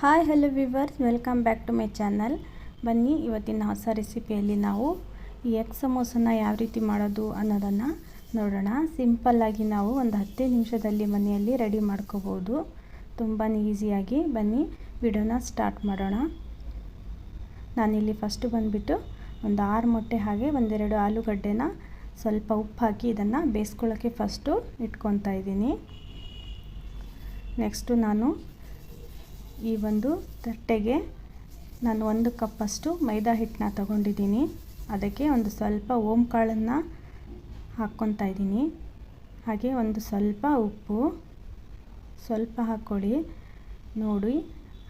Hi hello viewers welcome back to my channel ಬನ್ನಿ, ಇವತ್ತಿನ ಹೊಸ ರೆಸಿಪಿಯಲ್ಲಿ ನಾವು ಈ ಎಗ್ ಸಮೋಸನ ಯಾವ ರೀತಿ ಮಾಡೋದು ಅನ್ನೋದನ್ನು ನೋಡೋಣ. ಸಿಂಪಲ್ಲಾಗಿ ನಾವು ಒಂದು ಹತ್ತೇ ನಿಮಿಷದಲ್ಲಿ ಮನೆಯಲ್ಲಿ ರೆಡಿ ಮಾಡ್ಕೋಬೋದು. ತುಂಬಾ ಈಸಿಯಾಗಿ ಬನ್ನಿ, ವಿಡಿಯೋನ ಸ್ಟಾರ್ಟ್ ಮಾಡೋಣ. ನಾನಿಲ್ಲಿ ಫಸ್ಟು ಬಂದುಬಿಟ್ಟು ಒಂದು ಆರು ಮೊಟ್ಟೆ ಹಾಗೆ ಒಂದೆರಡು ಆಲೂಗಡ್ಡೆನ ಸ್ವಲ್ಪ ಉಪ್ಪು ಹಾಕಿ ಇದನ್ನು ಬೇಯಿಸ್ಕೊಳ್ಳೋಕ್ಕೆ ಫಸ್ಟು ಇಟ್ಕೊತಾ ಇದ್ದೀನಿ. ನೆಕ್ಸ್ಟು ನಾನು ಈ ಒಂದು ತಟ್ಟೆಗೆ ನಾನು ಒಂದು ಕಪ್ಪಷ್ಟು ಮೈದಾ ಹಿಟ್ಟನ್ನ ತಗೊಂಡಿದ್ದೀನಿ. ಅದಕ್ಕೆ ಒಂದು ಸ್ವಲ್ಪ ಓಂ ಕಾಳನ್ನು ಹಾಕ್ಕೊತಾ ಇದ್ದೀನಿ. ಹಾಗೆ ಒಂದು ಸ್ವಲ್ಪ ಉಪ್ಪು ಸ್ವಲ್ಪ ಹಾಕ್ಕೊಳ್ಳಿ ನೋಡಿ.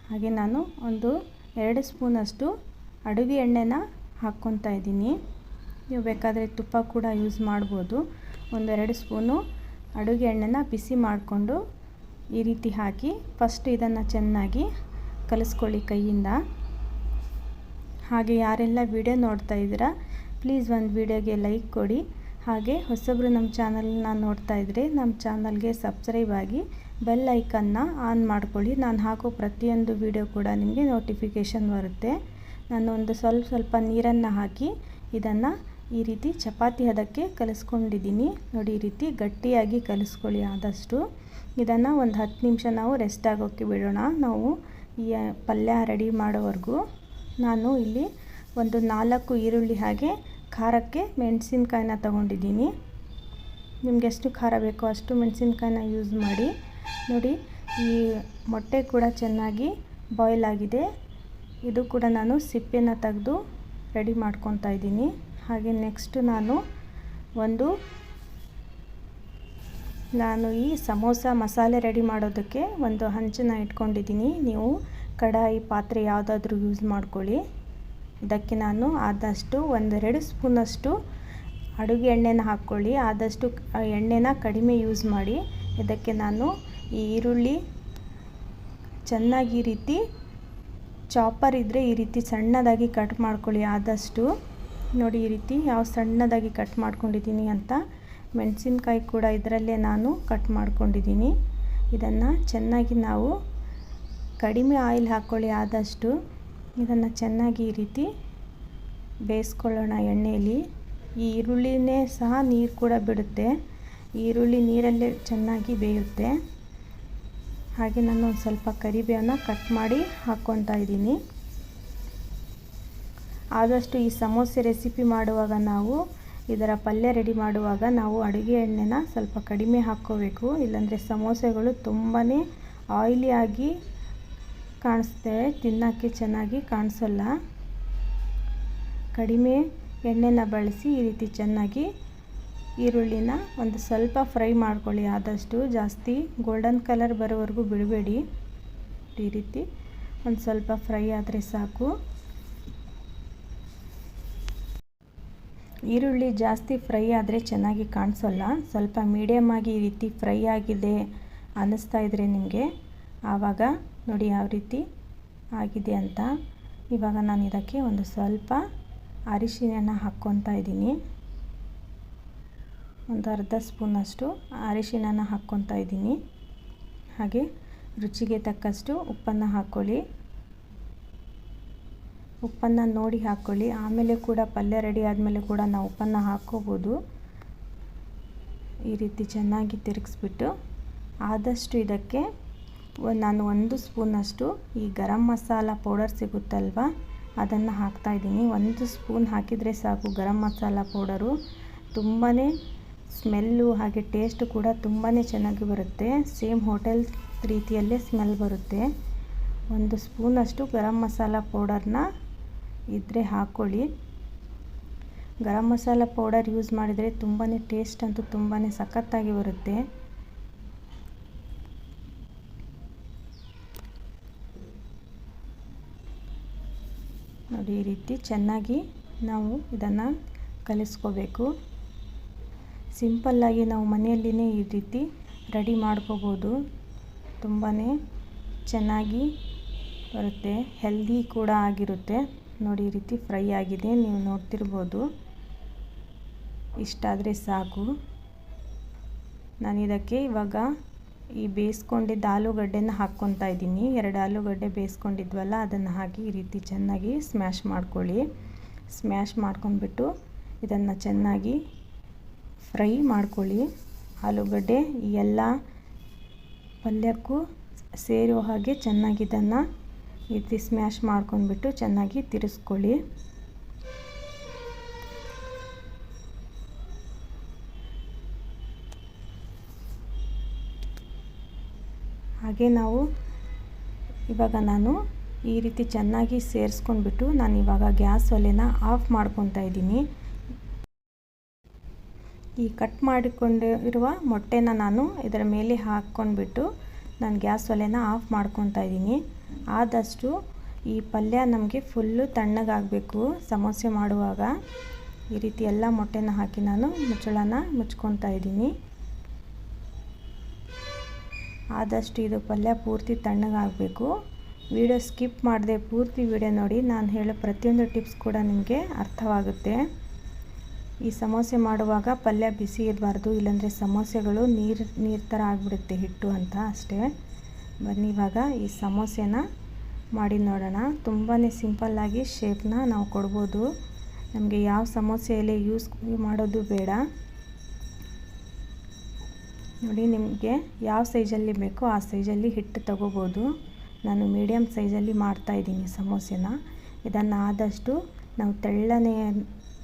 ಹಾಗೆ ನಾನು ಒಂದು ಎರಡು ಸ್ಪೂನಷ್ಟು ಅಡುಗೆ ಎಣ್ಣೆನ ಹಾಕ್ಕೊತಾ ಇದ್ದೀನಿ. ನೀವು ಬೇಕಾದರೆ ತುಪ್ಪ ಕೂಡ ಯೂಸ್ ಮಾಡ್ಬೋದು. ಒಂದೆರಡು ಸ್ಪೂನು ಅಡುಗೆ ಎಣ್ಣೆನ ಬಿಸಿ ಮಾಡಿಕೊಂಡು ಈ ರೀತಿ ಹಾಕಿ ಫಸ್ಟ್ ಇದನ್ನು ಚೆನ್ನಾಗಿ ಕಲಿಸ್ಕೊಳ್ಳಿ ಕೈಯಿಂದ. ಹಾಗೆ ಯಾರೆಲ್ಲ ವಿಡಿಯೋ ನೋಡ್ತಾ ಇದ್ದೀರಾ ಪ್ಲೀಸ್ ಒಂದು ವಿಡಿಯೋಗೆ ಲೈಕ್ ಕೊಡಿ. ಹಾಗೆ ಹೊಸಬ್ರು ನಮ್ಮ ಚಾನಲ್ನ ನೋಡ್ತಾ ಇದ್ದರೆ ನಮ್ಮ ಚಾನಲ್ಗೆ ಸಬ್ಸ್ಕ್ರೈಬ್ ಆಗಿ ಬೆಲ್ ಐಕನ್ನ ಆನ್ ಮಾಡ್ಕೊಳ್ಳಿ. ನಾನು ಹಾಕೋ ಪ್ರತಿಯೊಂದು ವಿಡಿಯೋ ಕೂಡ ನಿಮಗೆ ನೋಟಿಫಿಕೇಷನ್ ಬರುತ್ತೆ. ನಾನು ಒಂದು ಸ್ವಲ್ಪ ಸ್ವಲ್ಪ ನೀರನ್ನು ಹಾಕಿ ಇದನ್ನು ಈ ರೀತಿ ಚಪಾತಿ ಹದಕ್ಕೆ ಕಲಿಸ್ಕೊಂಡಿದ್ದೀನಿ. ನೋಡಿ ಈ ರೀತಿ ಗಟ್ಟಿಯಾಗಿ ಕಲಿಸ್ಕೊಳ್ಳಿ ಆದಷ್ಟು. ಇದನ್ನು ಒಂದು ಹತ್ತು ನಿಮಿಷ ನಾವು ರೆಸ್ಟ್ ಆಗೋಕ್ಕೆ ಬಿಡೋಣ. ನಾವು ಈ ಪಲ್ಯ ರೆಡಿ ಮಾಡೋವರೆಗೂ ನಾನು ಇಲ್ಲಿ ಒಂದು ನಾಲ್ಕು ಈರುಳ್ಳಿ ಹಾಗೆ ಖಾರಕ್ಕೆ ಮೆಣಸಿನ್ಕಾಯಿನ ತಗೊಂಡಿದ್ದೀನಿ. ನಿಮ್ಗೆ ಎಷ್ಟು ಖಾರ ಬೇಕೋ ಅಷ್ಟು ಮೆಣಸಿನ್ಕಾಯಿನ ಯೂಸ್ ಮಾಡಿ. ನೋಡಿ, ಈ ಮೊಟ್ಟೆ ಕೂಡ ಚೆನ್ನಾಗಿ ಬಾಯ್ಲ್ ಆಗಿದೆ. ಇದು ಕೂಡ ನಾನು ಸಿಪ್ಪೆನ ತೆಗೆದು ರೆಡಿ ಮಾಡ್ಕೊತಾ ಇದ್ದೀನಿ. ಹಾಗೆ ನೆಕ್ಸ್ಟ್ ನಾನು ಒಂದು ನಾನು ಈ ಸಮೋಸ ಮಸಾಲೆ ರೆಡಿ ಮಾಡೋದಕ್ಕೆ ಒಂದು ಹಂಚನ್ನು ಇಟ್ಕೊಂಡಿದ್ದೀನಿ. ನೀವು ಕಡಾಯಿ ಪಾತ್ರೆ ಯಾವುದಾದ್ರೂ ಯೂಸ್ ಮಾಡ್ಕೊಳ್ಳಿ. ಇದಕ್ಕೆ ನಾನು ಆದಷ್ಟು ಒಂದೆರಡು ಸ್ಪೂನಷ್ಟು ಅಡುಗೆ ಎಣ್ಣೆನ ಹಾಕ್ಕೊಳ್ಳಿ. ಆದಷ್ಟು ಎಣ್ಣೆನ ಕಡಿಮೆ ಯೂಸ್ ಮಾಡಿ. ಇದಕ್ಕೆ ನಾನು ಈ ಈರುಳ್ಳಿ ಚೆನ್ನಾಗಿ ಈ ರೀತಿ ಚಾಪರ್ ಇದ್ದರೆ ಈ ರೀತಿ ಸಣ್ಣದಾಗಿ ಕಟ್ ಮಾಡ್ಕೊಳ್ಳಿ. ಆದಷ್ಟು ನೋಡಿ ಈ ರೀತಿ ಯಾವ ಸಣ್ಣದಾಗಿ ಕಟ್ ಮಾಡ್ಕೊಂಡಿದ್ದೀನಿ ಅಂತ. ಮೆಣಸಿನ್ಕಾಯಿ ಕೂಡ ಇದರಲ್ಲೇ ನಾನು ಕಟ್ ಮಾಡ್ಕೊಂಡಿದ್ದೀನಿ. ಇದನ್ನು ಚೆನ್ನಾಗಿ ನಾವು ಕಡಿಮೆ ಆಯಿಲ್ ಹಾಕ್ಕೊಳ್ಳಿ ಆದಷ್ಟು ಇದನ್ನು ಚೆನ್ನಾಗಿ ಈ ರೀತಿ ಬೇಯಿಸ್ಕೊಳ್ಳೋಣ ಎಣ್ಣೆಯಲ್ಲಿ ಈ ಈರುಳ್ಳಿನೇ ಸಹ ನೀರು ಕೂಡ ಬಿಡುತ್ತೆ. ಈರುಳ್ಳಿ ನೀರಲ್ಲೇ ಚೆನ್ನಾಗಿ ಬೇಯುತ್ತೆ. ಹಾಗೆ ನಾನು ಒಂದು ಸ್ವಲ್ಪ ಕರಿಬೇವನ್ನ ಕಟ್ ಮಾಡಿ ಹಾಕ್ಕೊತಾ ಇದ್ದೀನಿ. ಆದಷ್ಟು ಈ ಸಮೋಸೆ ರೆಸಿಪಿ ಮಾಡುವಾಗ ನಾವು ಇದರ ಪಲ್ಯ ರೆಡಿ ಮಾಡುವಾಗ ನಾವು ಅಡುಗೆ ಎಣ್ಣೆನ ಸ್ವಲ್ಪ ಕಡಿಮೆ ಹಾಕ್ಕೋಬೇಕು. ಇಲ್ಲಾಂದರೆ ಸಮೋಸೆಗಳು ತುಂಬಾ ಆಯಿಲಿಯಾಗಿ ಕಾಣಿಸ್ತವೆ ತಿನ್ನೋಕ್ಕೆ ಚೆನ್ನಾಗಿ ಕಾಣಿಸಲ್ಲ. ಕಡಿಮೆ ಎಣ್ಣೆನ ಬಳಸಿ ಈ ರೀತಿ ಚೆನ್ನಾಗಿ ಈರುಳ್ಳಿನ ಒಂದು ಸ್ವಲ್ಪ ಫ್ರೈ ಮಾಡ್ಕೊಳ್ಳಿ. ಆದಷ್ಟು ಜಾಸ್ತಿ ಗೋಲ್ಡನ್ ಕಲರ್ ಬರೋವರೆಗೂ ಬಿಡಬೇಡಿ. ಈ ರೀತಿ ಒಂದು ಸ್ವಲ್ಪ ಫ್ರೈ ಆದರೆ ಸಾಕು. ಈರುಳ್ಳಿ ಜಾಸ್ತಿ ಫ್ರೈ ಆದರೆ ಚೆನ್ನಾಗಿ ಕಾಣಿಸೋಲ್ಲ. ಸ್ವಲ್ಪ ಮೀಡಿಯಮ್ ಆಗಿ ಈ ರೀತಿ ಫ್ರೈ ಆಗಿದೆ ಅನ್ನಿಸ್ತಾ ಇದ್ರೆ ನಿಮಗೆ. ಆವಾಗ ನೋಡಿ ಯಾವ ರೀತಿ ಆಗಿದೆ ಅಂತ. ಇವಾಗ ನಾನು ಇದಕ್ಕೆ ಒಂದು ಸ್ವಲ್ಪ ಅರಿಶಿನ ಹಾಕ್ಕೊತಾ ಇದ್ದೀನಿ. ಒಂದು ಅರ್ಧ ಸ್ಪೂನಷ್ಟು ಅರಿಶಿನ ಹಾಕ್ಕೊತಾ ಇದ್ದೀನಿ. ಹಾಗೆ ರುಚಿಗೆ ತಕ್ಕಷ್ಟು ಉಪ್ಪನ್ನು ಹಾಕ್ಕೊಳ್ಳಿ ಉಪ್ಪನ್ನು ನೋಡಿ ಹಾಕ್ಕೊಳ್ಳಿ ಆಮೇಲೆ ಕೂಡ ಪಲ್ಯ ರೆಡಿ ಆದಮೇಲೆ ಕೂಡ ನಾವು ಉಪ್ಪನ್ನು ಹಾಕ್ಕೋಬೋದು ಈ ರೀತಿ ಚೆನ್ನಾಗಿ ತಿರುಗಿಸ್ಬಿಟ್ಟು ಆದಷ್ಟು ಇದಕ್ಕೆ ನಾನು ಒಂದು ಸ್ಪೂನಷ್ಟು ಈ ಗರಂ ಮಸಾಲ ಪೌಡರ್ ಸಿಗುತ್ತಲ್ವ? ಅದನ್ನು ಹಾಕ್ತಾಯಿದ್ದೀನಿ ಒಂದು ಸ್ಪೂನ್ ಹಾಕಿದರೆ ಸಾಕು ಗರಂ ಮಸಾಲ ಪೌಡರು. ತುಂಬಾ ಸ್ಮೆಲ್ಲು ಹಾಗೆ ಟೇಸ್ಟು ಕೂಡ ತುಂಬಾ ಚೆನ್ನಾಗಿ ಬರುತ್ತೆ. ಸೇಮ್ ಹೋಟೆಲ್ ರೀತಿಯಲ್ಲೇ ಸ್ಮೆಲ್ ಬರುತ್ತೆ. ಒಂದು ಸ್ಪೂನಷ್ಟು ಗರಂ ಮಸಾಲ ಪೌಡರ್ನ ಇದ್ದರೆ ಹಾಕ್ಕೊಳ್ಳಿ ಗರಂ ಮಸಾಲ ಪೌಡರ್ ಯೂಸ್ ಮಾಡಿದರೆ ತುಂಬಾ ಟೇಸ್ಟ್ ಅಂತೂ ತುಂಬಾ ಸಖತ್ತಾಗಿ ಬರುತ್ತೆ. ನೋಡಿ ಈ ರೀತಿ ಚೆನ್ನಾಗಿ ನಾವು ಇದನ್ನು ಕಲಿಸ್ಕೋಬೇಕು. ಸಿಂಪಲ್ಲಾಗಿ ನಾವು ಮನೆಯಲ್ಲಿನೇ ಈ ರೀತಿ ರೆಡಿ ಮಾಡ್ಕೋಬೋದು. ತುಂಬಾ ಚೆನ್ನಾಗಿ ಬರುತ್ತೆ ಹೆಲ್ದಿ ಕೂಡ ಆಗಿರುತ್ತೆ. ನೋಡಿ, ಈ ರೀತಿ ಫ್ರೈ ಆಗಿದೆ. ನೀವು ನೋಡ್ತಿರ್ಬೋದು. ಇಷ್ಟಾದರೆ ಸಾಕು. ನಾನು ಇದಕ್ಕೆ ಇವಾಗ ಈ ಬೇಯಿಸ್ಕೊಂಡಿದ್ದ ಆಲೂಗಡ್ಡೆನ ಹಾಕ್ಕೊತಾ ಇದ್ದೀನಿ. ಎರಡು ಆಲೂಗಡ್ಡೆ ಬೇಯಿಸ್ಕೊಂಡಿದ್ವಲ್ಲ, ಅದನ್ನು ಹಾಕಿ ಈ ರೀತಿ ಚೆನ್ನಾಗಿ ಸ್ಮ್ಯಾಶ್ ಮಾಡ್ಕೊಳ್ಳಿ. ಸ್ಮ್ಯಾಶ್ ಮಾಡ್ಕೊಂಡ್ಬಿಟ್ಟು ಇದನ್ನು ಚೆನ್ನಾಗಿ ಫ್ರೈ ಮಾಡ್ಕೊಳ್ಳಿ. ಆಲೂಗಡ್ಡೆ ಈ ಎಲ್ಲ ಪಲ್ಯಕ್ಕೂ ಸೇರುವ ಹಾಗೆ ಚೆನ್ನಾಗಿ ಇದನ್ನು ಈ ರೀತಿ ಸ್ಮ್ಯಾಶ್ ಮಾಡ್ಕೊಂಡ್ಬಿಟ್ಟು ಚೆನ್ನಾಗಿ ತಿರ್ಸ್ಕೊಳ್ಳಿ. ಹಾಗೆ ನಾವು ಇವಾಗ ನಾನು ಈ ರೀತಿ ಚೆನ್ನಾಗಿ ಸೇರಿಸ್ಕೊಂಡ್ಬಿಟ್ಟು ನಾನು ಇವಾಗ ಗ್ಯಾಸ್ ಒಲೆನ ಆಫ್ ಮಾಡ್ಕೊತಾ ಇದ್ದೀನಿ. ಈ ಕಟ್ ಮಾಡಿಕೊಂಡಿರುವ ಮೊಟ್ಟೆನ ನಾನು ಇದರ ಮೇಲೆ ಹಾಕ್ಕೊಂಡ್ಬಿಟ್ಟು ನಾನು ಗ್ಯಾಸ್ ಒಲೆನ ಆಫ್ ಮಾಡ್ಕೊತಾ ಇದ್ದೀನಿ. ಆದಷ್ಟು ಈ ಪಲ್ಯ ನಮಗೆ ಫುಲ್ಲು ತಣ್ಣಗಾಗಬೇಕು ಸಮೋಸೆ ಮಾಡುವಾಗ. ಈ ರೀತಿ ಎಲ್ಲ ಮೊಟ್ಟೆನ ಹಾಕಿ ನಾನು ಮುಚ್ಚಳನ ಮುಚ್ಕೊತಾ ಇದ್ದೀನಿ. ಆದಷ್ಟು ಇದು ಪಲ್ಯ ಪೂರ್ತಿ ತಣ್ಣಗಾಗಬೇಕು. ವಿಡಿಯೋ ಸ್ಕಿಪ್ ಮಾಡದೆ ಪೂರ್ತಿ ವಿಡಿಯೋ ನೋಡಿ, ನಾನು ಹೇಳೋ ಪ್ರತಿಯೊಂದು ಟಿಪ್ಸ್ ಕೂಡ ನಿಮಗೆ ಅರ್ಥವಾಗುತ್ತೆ. ಈ ಸಮೋಸೆ ಮಾಡುವಾಗ ಪಲ್ಯ ಬಿಸಿ ಇರಬಾರ್ದು, ಇಲ್ಲಾಂದರೆ ಸಮೋಸೆಗಳು ನೀರು ನೀರು ಥರ ಆಗಿಬಿಡುತ್ತೆ ಹಿಟ್ಟು ಅಂತ ಅಷ್ಟೇ. ಬನ್ನಿ ಇವಾಗ ಈ ಸಮೋಸೆನ ಮಾಡಿ ನೋಡೋಣ. ತುಂಬಾ ಸಿಂಪಲ್ಲಾಗಿ ಶೇಪ್ನ ನಾವು ಕೊಡ್ಬೋದು. ನಮಗೆ ಯಾವ ಸಮೋಸೆಯಲ್ಲಿ ಯೂಸ್ ಮಾಡೋದು ಬೇಡ. ನೋಡಿ, ನಿಮಗೆ ಯಾವ ಸೈಜಲ್ಲಿ ಬೇಕೋ ಆ ಸೈಜಲ್ಲಿ ಹಿಟ್ಟು ತಗೋಬೋದು. ನಾನು ಮೀಡಿಯಮ್ ಸೈಜಲ್ಲಿ ಮಾಡ್ತಾಯಿದ್ದೀನಿ ಸಮೋಸೆನ. ಇದನ್ನು ಆದಷ್ಟು ನಾವು ತೆಳ್ಳನೆ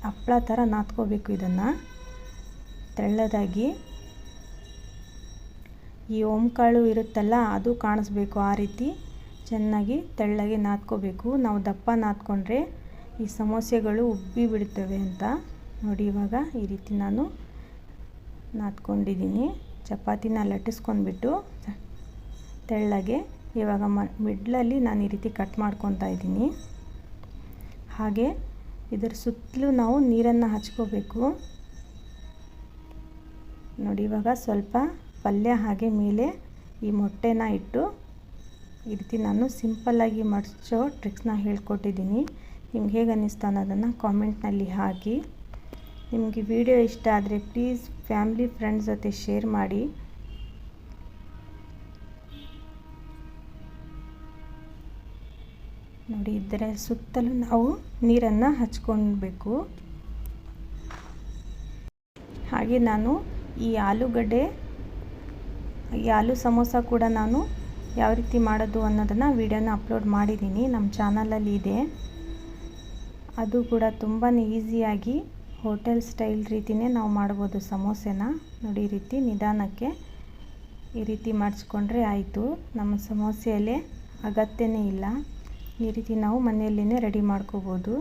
ಹಪ್ಪಳ ಥರ ನಾದ್ಕೋಬೇಕು ಇದನ್ನು. ತೆಳ್ಳದಾಗಿ ಈ ಓಂಕಾಳು ಇರುತ್ತಲ್ಲ, ಅದು ಕಾಣಿಸ್ಬೇಕು. ಆ ರೀತಿ ಚೆನ್ನಾಗಿ ತೆಳ್ಳಗೆ ನಾದ್ಕೋಬೇಕು. ನಾವು ದಪ್ಪ ನಾದ್ಕೊಂಡ್ರೆ ಈ ಸಮೋಸೆಗಳು ಉಬ್ಬಿ ಬಿಡ್ತವೆ ಅಂತ ನೋಡಿ ಇವಾಗ ಈ ರೀತಿ ನಾನು ನಾದ್ಕೊಂಡಿದ್ದೀನಿ. ಚಪಾತಿನ ಲಟ್ಟಿಸ್ಕೊಂಡ್ಬಿಟ್ಟು ತೆಳ್ಳಗೆ ಇವಾಗ ಮ, ಮಿಡ್ಲಲ್ಲಿ ನಾನು ಈ ರೀತಿ ಕಟ್ ಮಾಡ್ಕೊತಾ ಇದ್ದೀನಿ. ಹಾಗೆ ಇದರ ಸುತ್ತಲೂ ನಾವು ನೀರನ್ನು ಹಚ್ಕೋಬೇಕು. ನೋಡಿ ಇವಾಗ ಸ್ವಲ್ಪ ಪಲ್ಯ ಹಾಗೆ ಮೇಲೆ ಈ ಮೊಟ್ಟೆನ ಇಟ್ಟು ಈ ರೀತಿ ನಾನು ಸಿಂಪಲ್ಲಾಗಿ ಮಡಚೋ ಟ್ರಿಕ್ಸ್ನ ಹೇಳ್ಕೊಟ್ಟಿದ್ದೀನಿ. ನಿಮ್ಗೆ ಹೇಗೆ ಅನ್ನಿಸ್ತು ಅನ್ನೋದನ್ನು ಕಾಮೆಂಟ್ನಲ್ಲಿ ಹಾಕಿ. ನಿಮಗೆ ವಿಡಿಯೋ ಇಷ್ಟ ಆದರೆ ಪ್ಲೀಸ್ ಫ್ಯಾಮ್ಲಿ ಫ್ರೆಂಡ್ಸ್ ಜೊತೆ ಶೇರ್ ಮಾಡಿ. ನೋಡಿ ಇದರ ಸುತ್ತಲೂ ನಾವು ನೀರನ್ನು ಹಚ್ಕೊಳ್ಬೇಕು. ಹಾಗೆ ನಾನು ಈ ಆಲೂಗಡ್ಡೆ ಈ ಆಲೂ ಸಮೋಸ ಕೂಡ ನಾನು ಯಾವ ರೀತಿ ಮಾಡೋದು ಅನ್ನೋದನ್ನು ವಿಡಿಯೋನ ಅಪ್ಲೋಡ್ ಮಾಡಿದ್ದೀನಿ. ನಮ್ಮ ಚಾನಲಲ್ಲಿ ಇದೆ. ಅದು ಕೂಡ ತುಂಬಾ ಈಸಿಯಾಗಿ ಹೋಟೆಲ್ ಸ್ಟೈಲ್ ರೀತಿಯೇ ನಾವು ಮಾಡ್ಬೋದು ಸಮೋಸೆನ. ನೋಡಿ, ಈ ರೀತಿ ನಿಧಾನಕ್ಕೆ ಈ ರೀತಿ ಮಾಡಿಸ್ಕೊಂಡ್ರೆ ಆಯಿತು. ನಮ್ಮ ಸಮೋಸೆಯಲ್ಲೇ ಅಗತ್ಯನೇ ಇಲ್ಲ. ಈ ರೀತಿ ನಾವು ಮನೆಯಲ್ಲೇ ರೆಡಿ ಮಾಡ್ಕೋಬೋದು.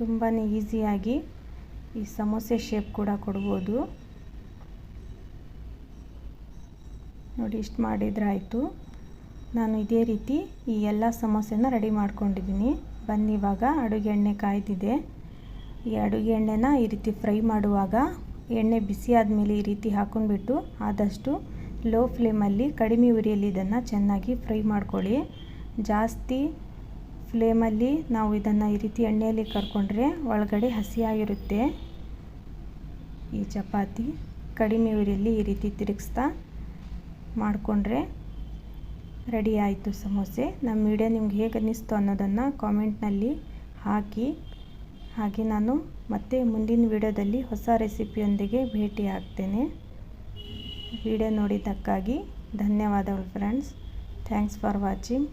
ತುಂಬಾ ಈಸಿಯಾಗಿ ಈ ಸಮೋಸೆ ಶೇಪ್ ಕೂಡ ಕೊಡ್ಬೋದು. ನೋಡಿ ಇಷ್ಟು ಮಾಡಿದ್ರೆ ಆಯಿತು ನಾನು ಇದೇ ರೀತಿ ಈ ಎಲ್ಲ ಸಮೋಸೆನ ರೆಡಿ ಮಾಡ್ಕೊಂಡಿದ್ದೀನಿ. ಬನ್ನಿ ಇವಾಗ ಅಡುಗೆ ಎಣ್ಣೆ ಕಾಯ್ದಿದೆ. ಈ ಅಡುಗೆ ಎಣ್ಣೆನ ಈ ರೀತಿ ಫ್ರೈ ಮಾಡುವಾಗ ಎಣ್ಣೆ ಬಿಸಿ ಆದಮೇಲೆ ಈ ರೀತಿ ಹಾಕೊಂಡ್ಬಿಟ್ಟು ಆದಷ್ಟು ಲೋ ಫ್ಲೇಮಲ್ಲಿ ಕಡಿಮೆ ಉರಿಯಲ್ಲಿ ಇದನ್ನು ಚೆನ್ನಾಗಿ ಫ್ರೈ ಮಾಡ್ಕೊಳ್ಳಿ. ಜಾಸ್ತಿ ಫ್ಲೇಮಲ್ಲಿ ನಾವು ಇದನ್ನು ಈ ರೀತಿ ಎಣ್ಣೆಯಲ್ಲಿ ಕರ್ಕೊಂಡ್ರೆ ಒಳಗಡೆ ಹಸಿಯಾಗಿರುತ್ತೆ. ಈ ಚಪಾತಿ ಕಡಿಮೆ ಉರಿಯಲ್ಲಿ ಈ ರೀತಿ ತಿರುಗಿಸ್ತಾ ಮಾಡಿಕೊಂಡ್ರೆ ರೆಡಿ ಆಯಿತು ಸಮೋಸೆ. ನಮ್ಮ ವಿಡಿಯೋ ನಿಮ್ಗೆ ಹೇಗೆ ಅನ್ನಿಸ್ತು ಅನ್ನೋದನ್ನು ಕಾಮೆಂಟ್ನಲ್ಲಿ ಹಾಕಿ. ಹಾಗೆ ನಾನು ಮತ್ತೆ ಮುಂದಿನ ವಿಡಿಯೋದಲ್ಲಿ ಹೊಸ ರೆಸಿಪಿಯೊಂದಿಗೆ ಭೇಟಿ ಆಗ್ತೇನೆ. ವಿಡಿಯೋ ನೋಡಿದ್ದಕ್ಕಾಗಿ ಧನ್ಯವಾದಗಳು ಫ್ರೆಂಡ್ಸ್ ಥ್ಯಾಂಕ್ಸ್ ಫಾರ್ ವಾಚಿಂಗ್